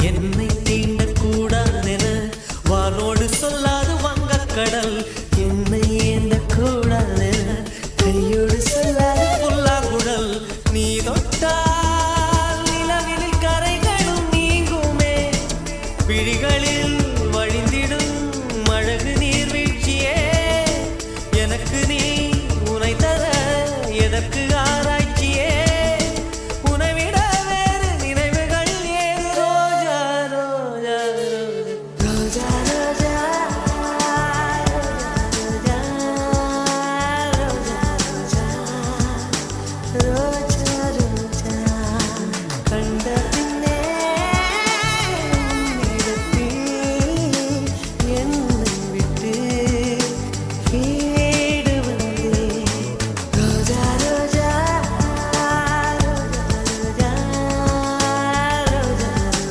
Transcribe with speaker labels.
Speaker 1: என்னை தீண்டக்கூடாதென வானோடு சொல்லாது வங்க கடல் என்னை ஏந்தக்கூடாதென கையோடு சொல்லாது புல்லாங்குடல் நீ தொட்டால் நிலவினில் கரைகளும் நீங்குமே. விழிகளில் வழிந்திடும் அழகு நீர்வீழ்ச்சியே. எனக்கு நீ உனை தர எதற்கு